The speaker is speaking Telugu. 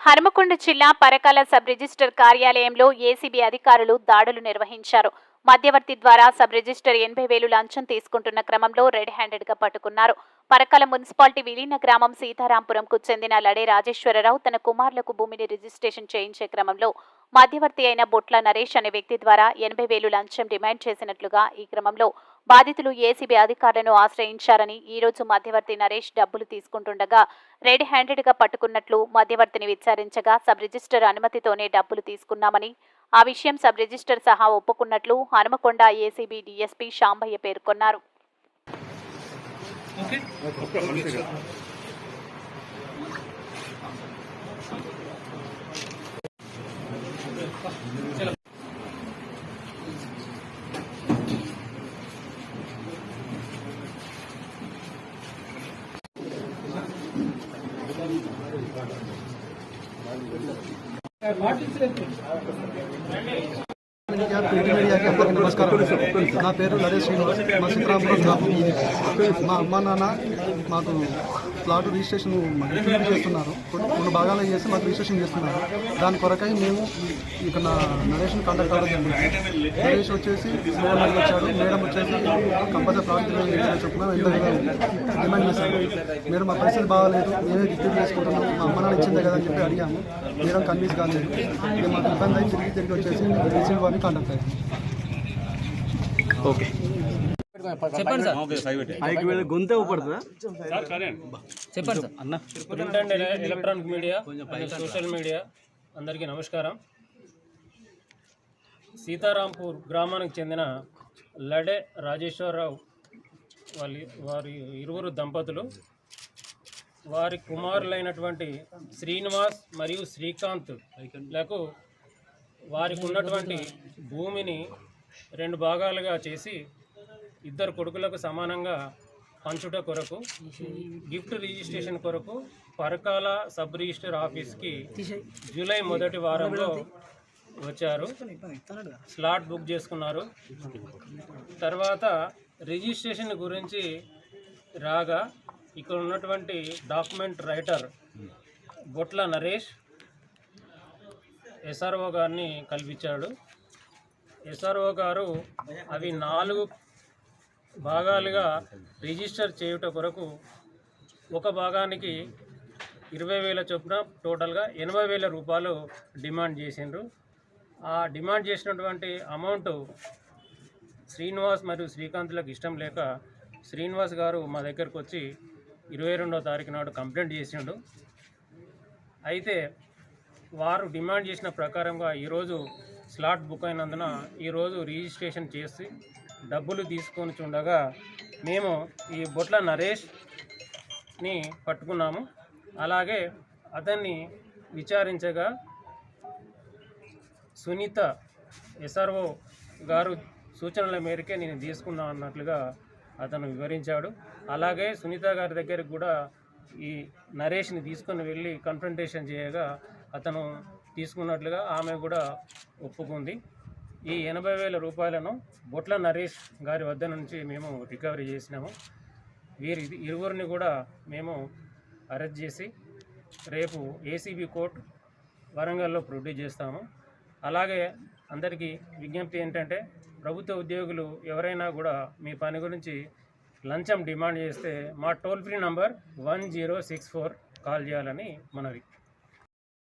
హర్మకొండ జిల్లా పరకాల సబ్ రిజిస్టర్ కార్యాలయంలో ఏసీబీ అధికారులు దాడులు నిర్వహించారు. మధ్యవర్తి ద్వారా సబ్ రిజిస్టర్ ఎనభై వేలు లంచం తీసుకుంటున్న క్రమంలో రెడ్ హ్యాండెడ్గా పట్టుకున్నారు. పరకాల మున్సిపాలిటీ విలీన గ్రామం సీతారాంపురంకు చెందిన లడే రాజేశ్వరరావు తన కుమారులకు భూమిని రిజిస్ట్రేషన్ చేయించే క్రమంలో మధ్యవర్తి అయిన బొట్ల నరేష్ అనే వ్యక్తి ద్వారా ఎనభై వేలు లంచం డిమాండ్ చేసినట్లుగా ఈ క్రమంలో బాధితులు ఏసీబీ అధికారులను ఆశ్రయించారని ఈ రోజు మధ్యవర్తి నరేష్ డబ్బులు తీసుకుంటుండగా రెడ్ హ్యాండెడ్గా పట్టుకున్నట్లు మధ్యవర్తిని విచారించగా సబ్ రిజిస్టర్ అనుమతితోనే డబ్బులు తీసుకున్నామని ఆ విషయం సబ్ రిజిస్టర్ సహా ఒప్పుకున్నట్లు హనుమకొండ ఏసీబీ డీఎస్పీ శాంభయ్య పేర్కొన్నారు. ప్రింట్ మీడియాకి అందరికీ నమస్కారం. నా పేరు నరేష్ శ్రీనివాస్. మా సీతారామపురం మా అమ్మ నాన్న మాకు ప్లాట్ రిజిస్ట్రేషన్ రిఫ్యూజ్ చేస్తున్నారు. కొన్ని భాగాలు చేసి మాకు రిజిస్ట్రేషన్ చేస్తున్నారు. దాని కొరకై మేము ఇక్కడ నా నరేష్ని కాంటాక్ట్ అవ్వడం నరేష్ వచ్చేసి మేడం వచ్చాడు మేడం వచ్చేసి కంపల్సరీ ప్లాట్ చెప్తున్నాం ఎంత డిమాండ్ చేశారు మీరు మా పరిస్థితి బాగాలేదు. మేమే రిసీవ్ చేసుకుంటున్నాం మా అమ్మ నాన్న ఇచ్చిందే కదా అని చెప్పి అడిగాము. మేడం కన్విన్స్ కాలేదు. ఇక మాకు ఇబ్బంది అయి తిరిగి తిరిగి వచ్చేసి రిసీవ్ వారిని కాంటాక్ట్ అయ్యాము. గొంతే చెప్పండి సార్. ప్రింట్ అండ్ ఎల- ఎలక్ట్రానిక్ మీడియా సోషల్ మీడియా. అందరికీ నమస్కారం. సీతారాంపూర్ గ్రామానికి చెందిన లడే రాజేశ్వరరావు వాళ్ళ వారి ఇరువురు దంపతులు వారి కుమారులైనటువంటి శ్రీనివాస్ మరియు శ్రీకాంత్లకు వారికి ఉన్నటువంటి భూమిని రెండు భాగాలుగా చేసి ఇద్దరు కొడుకులకు సమానంగా పంచుట కొరకు గిఫ్ట్ రిజిస్ట్రేషన్ కొరకు పరకాల సబ్ రిజిస్టర్ ఆఫీస్కి జూలై మొదటి వారంలో వచ్చారు. స్లాట్ బుక్ చేసుకున్నారు. తర్వాత రిజిస్ట్రేషన్ గురించి రాగా ఇక్కడ ఉన్నటువంటి document writer Botla Naresh SRO గారిని కల్పించాడు. ఎస్ఆర్ఓ గారు అవి నాలుగు భాగాలుగా రిజిస్టర్ చేయుట కొరకు ఒక భాగానికి ఇరవై వేల చొప్పున టోటల్గా ఎనభై వేల రూపాయలు డిమాండ్ చేసిండ్రు. ఆ డిమాండ్ చేసినటువంటి అమౌంట్ శ్రీనివాస్ మరియు శ్రీకాంత్లకు ఇష్టం లేక శ్రీనివాస్ గారు మా దగ్గరకు వచ్చి ఇరవై రెండో తారీఖు నాడు కంప్లైంట్ చేసిండు. అయితే వారు డిమాండ్ చేసిన ప్రకారంగా ఈరోజు స్లాట్ బుక్ అయినందున ఈరోజు రిజిస్ట్రేషన్ చేసి డబ్బులు తీసుకొని చూడగా మేము ఈ బొట్ల నరేష్ని పట్టుకున్నాము. అలాగే అతన్ని విచారించగా సునీత ఎస్ఆర్ఓ గారు సూచనల మేరకే నేను తీసుకున్నా అన్నట్లుగా అతను వివరించాడు. అలాగే సునీత గారి దగ్గరికి కూడా ఈ నరేష్ని తీసుకొని వెళ్ళి కన్ఫrontation చేయగా అతను తీసుకున్నట్లుగా ఆమె కూడా ఒప్పుకుంది. ఈ ఎనభై వేల రూపాయలను బొట్ల నరేష్ గారి వద్ద నుంచి మేము రికవరీ చేసినాము. వీరి ఇరువురిని కూడా మేము అరెస్ట్ చేసి రేపు ఏసీబీ కోర్ట్ వరంగల్లో ప్రొడ్యూస్ చేస్తాము. అలాగే అందరికీ విజ్ఞప్తి ఏంటంటే ప్రభుత్వ ఉద్యోగులు ఎవరైనా కూడా మీ పని గురించి లంచం డిమాండ్ చేస్తే మా toll free number one zero six four call చేయాలని మనవి.